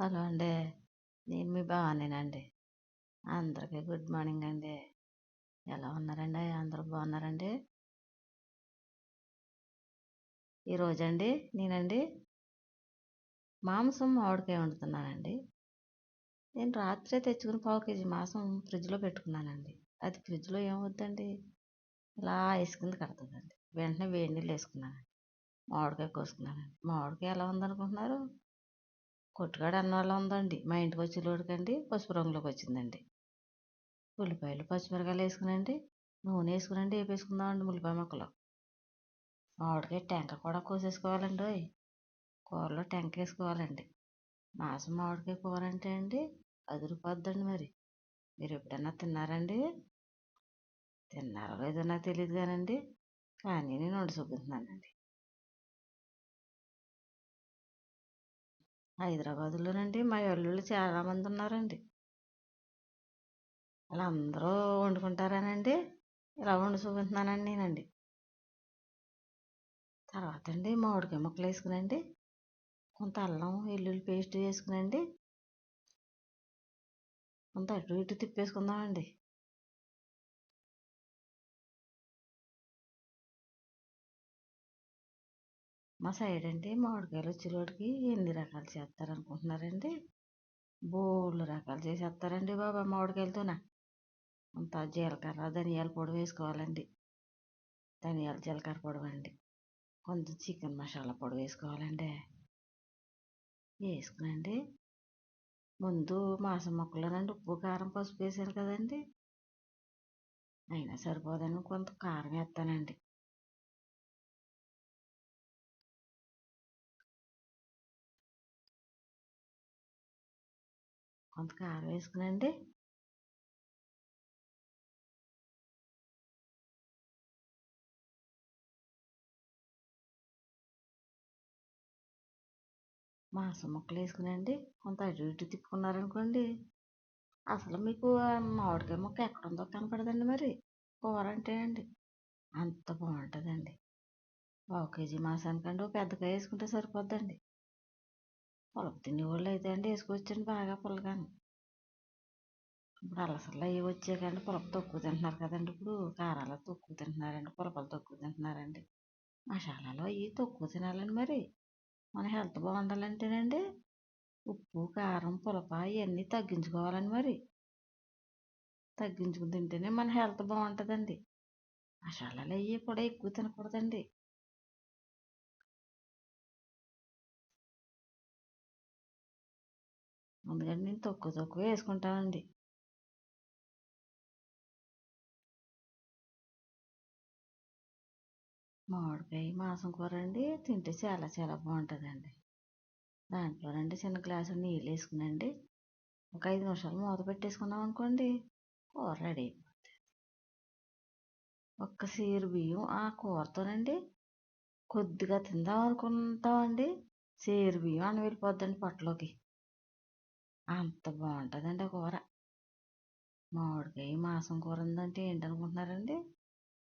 Hello అండి. నేను మీ భవానీనండి. అందరికీ గుడ్ మార్నింగ్ అండి. ఎలా ఉన్నారండి? అందరూ బాగున్నారండి? ఈరోజండి నేనండి మాంసం మామిడికాయ వండుతున్నానండి. నేను రాత్రే తెచ్చుకుని పావు కేజీ మాంసం ఫ్రిడ్జ్లో పెట్టుకున్నానండి. అది ఫ్రిడ్జ్లో ఏమవుద్దండి ఇలా ఐస్ కింద కడుతుందండి. వెంటనే వేడి నీళ్ళు వేసుకున్నానండి. మామిడికాయ కోసుకున్నానండి. మామిడికాయ ఎలా ఉందనుకుంటున్నారు? కొట్టుకాడ అన్నవాళ్ళ ఉందండి మా ఇంటికి వచ్చేలోడికండి పసుపు రంగులోకి వచ్చిందండి. ఉల్లిపాయలు పచ్చిమిరకాయలు వేసుకునండి నూనె వేసుకునండి వేపేసుకుందామండి ఉల్లిపాయ ముక్కలు. మామిడికాయ టెంక కూడా కోసేసుకోవాలండి కూరలో టెంక వేసుకోవాలండి. మాసం మామిడికాయ కూర అంటే అండి అదిరిపోద్దండి మరి. మీరు ఎప్పుడన్నా తిన్నారండి? తిన్నారో లేదో నాకు తెలియదు కానండి. కానీ నేను వండి చూపిస్తున్నానండి హైదరాబాదులోనండి. మా అల్లుళ్ళు చాలామంది ఉన్నారండి. అలా అందరూ వండుకుంటారనండి. ఇలా వండి చూపిస్తున్నానండి నేనండి. తర్వాత అండి మామిడికాయ ముక్కలు వేసుకునండి. కొంత అల్లం వెల్లుల్లి పేస్ట్ వేసుకునండి. కొంత అటు ఇటు తిప్పేసుకుందామండి. మా సైడ్ అండి మామిడికాయలు వచ్చేవాడికి ఎన్ని రకాలు చేస్తారనుకుంటున్నారండి? బోళ్ళు రకాలు చేసేస్తారండి బాబా మామిడికాయలతోన. అంత జీలకర్ర ధనియాల పొడి వేసుకోవాలండి. ధనియాల జీలకర్ర పొడి అండి కొంచెం చికెన్ మసాలా పొడి వేసుకోవాలండి. వేసుకునండి. ముందు మాసం మొక్కలోనండి ఉప్పు కారం పసుపు వేసాను కదండి. అయినా సరిపోదని కొంత కారం వేస్తానండి. కొంత కారం వేసుకునండి. మాంసం ముక్కలు వేసుకునండి. కొంత అటు ఇటు తిప్పుకున్నారనుకోండి అసలు మీకు మామిడికాయ ముక్క ఎక్కడ ఉందో కనపడదండి మరి. కూర అంటే అండి అంత బాగుంటుందండి. పావు కేజీ మాంసానికండి పెద్ద కాయ వేసుకుంటే సరిపోద్దండి. పులప తినేవాళ్ళు అయితే అండి వేసుకోవచ్చండి బాగా పులగాను ఇప్పుడు అలసలు అవి వచ్చాకండి పులప తక్కువ తింటున్నారు కదండి ఇప్పుడు. కారాలు తక్కువ తింటున్నారండి పులపలు తక్కువ తింటున్నారండి. మసాలాలు అవి తక్కువ తినాలండి మరి. మన హెల్త్ బాగుండాలంటేనండి ఉప్పు కారం పులప ఇవన్నీ తగ్గించుకోవాలండి మరి. తగ్గించుకుని తింటేనే మన హెల్త్ బాగుంటుందండి. మసాలాలు అవి కూడా ఎక్కువ తినకూడదండి. అందుకని నేను తక్కువ తక్కువ వేసుకుంటానండి మామిడికాయ మాంసం కూర అండి తింటే చాలా చాలా బాగుంటుందండి. దాంట్లో రండి చిన్న గ్లాసు నీళ్ళు వేసుకునండి ఒక ఐదు నిమిషాలు మూత పెట్టేసుకున్నాం అనుకోండి కూర రెడీ అయిపోతుంది ఒక్క సీరు బియ్యం ఆ కూరతోనండి కొద్దిగా తిందాం అనుకుంటామండి. సీరు బియ్యం అని వెళ్ళిపోద్దండి పొట్టలోకి అంత బాగుంటుందండి ఆ కూర. మామిడికాయ మాంసం కూర ఉందంటే ఏంటనుకుంటున్నారండి?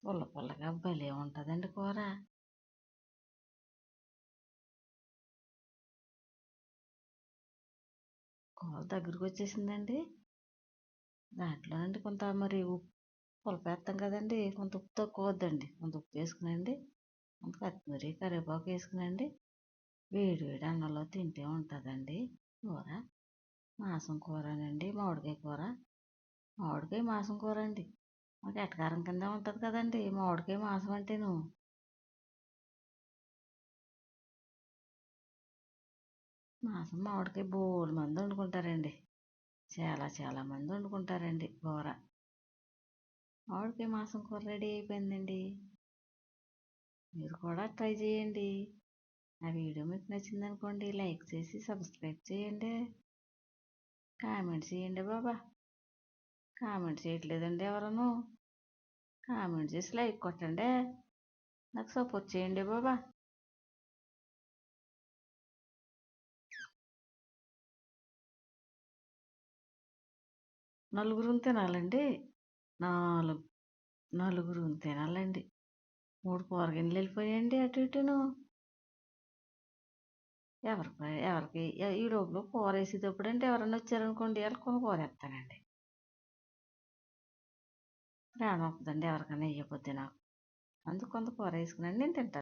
పుల్ల పుల్లగా భలే ఉంటుందండి కూర. కూర దగ్గరికి వచ్చేసిందండి. దాంట్లో అండి కొంత మరి ఉప్పు పులపేస్తాం కదండి కొంత ఉప్పు తక్కువ వద్దండి కొంత ఉప్పు వేసుకునండి కొంత కొత్తిమీర కరివేపాకు వేసుకునండి. వేడి వేడి అన్నంలో తింటే ఉంటుందండి కూర. మాసం కూరనండి మామిడికాయ కూర. మామిడికాయ మాంసం కూర అండి మాకు ఎటకారం కింద ఉంటుంది కదండి మామిడికాయ మాసం అంటేను. మాంసం మామిడికాయ బోలు మంది వండుకుంటారండి. చాలా చాలా మంది వండుకుంటారండి కూర. మామిడికాయ మాసం కూర రెడీ అయిపోయిందండి. మీరు కూడా ట్రై చేయండి. నా వీడియో మీకు నచ్చిందనుకోండి లైక్ చేసి సబ్స్క్రైబ్ చేయండి. కామెంట్ చేయండి బాబా. కామెంట్ చేయట్లేదండి ఎవరను. కామెంట్ చేసి లైక్ కొట్టండి. నాకు సపోర్ట్ చేయండి బాబా. నలుగురు తినాలండి. నాలుగు నలుగురు తినాలండి. మూడు కూరగిన్నెలు వెళ్ళిపోయాయండి అటు ఇటును. ఎవరికి ఎవరికి? ఈ లోపల కూర వేసేటప్పుడు అంటే ఎవరైనా వచ్చారనుకోండి వాళ్ళకి కూర వేస్తానండి ప్రాణం వస్తుందండి ఎవరికైనా వేయకపోతే నాకు. అందుకు కొంత కూర వేసుకుని నేను తింటాను